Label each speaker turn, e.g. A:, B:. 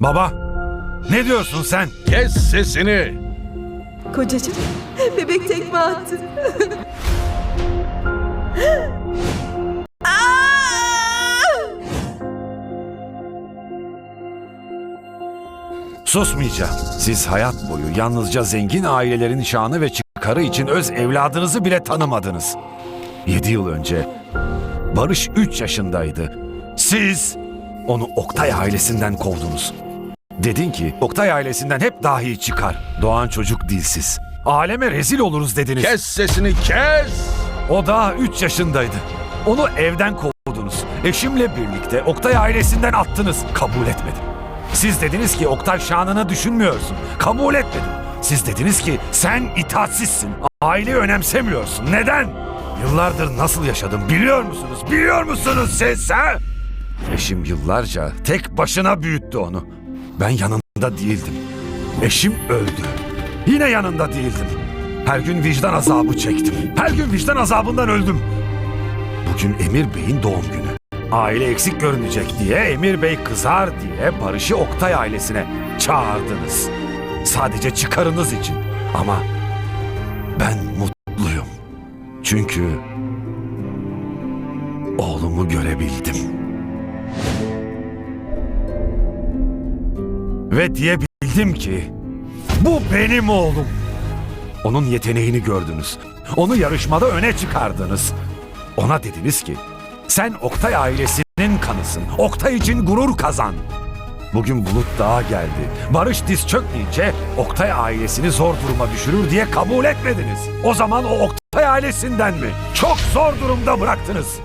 A: Baba, ne diyorsun sen?
B: Kes sesini.
C: Kocacığım, bebek tekme attı.
A: Susmayacağım. Siz hayat boyu yalnızca zengin ailelerin şanı ve çıkarı için öz evladınızı bile tanımadınız. Yedi yıl önce Barış üç yaşındaydı. Siz onu Oktay ailesinden kovdunuz. Dedin ki Oktay ailesinden hep dahi çıkar. Doğan çocuk dilsiz. Aleme rezil oluruz dediniz.
B: Kes sesini kes.
A: O daha 3 yaşındaydı. Onu evden kovdunuz. Eşimle birlikte Oktay ailesinden attınız. Kabul etmedim. Siz dediniz ki Oktay şanını düşünmüyorsun. Kabul etmedim. Siz dediniz ki sen itaatsizsin. Aileyi önemsemiyorsun. Neden? Yıllardır nasıl yaşadım biliyor musunuz? Biliyor musunuz siz ha? Eşim yıllarca tek başına büyüttü onu. Ben yanında değildim. Eşim öldü. Yine yanında değildim. Her gün vicdan azabı çektim. Her gün vicdan azabından öldüm. Bugün Emir Bey'in doğum günü. Aile eksik görünecek diye Emir Bey kızar diye Barış'ı Oktay ailesine çağırdınız. Sadece çıkarınız için. Ama ben mutluyum. Çünkü oğlumu görebildim. Ve diyebildim ki bu benim oğlum. Onun yeteneğini gördünüz. Onu yarışmada öne çıkardınız. Ona dediniz ki sen Oktay ailesinin kanısın. Oktay için gurur kazan. Bugün Bulut Dağa geldi. Barış diz çökmeyince Oktay ailesini zor duruma düşürür diye kabul etmediniz. O zaman o Oktay ailesinden mi? Çok zor durumda bıraktınız.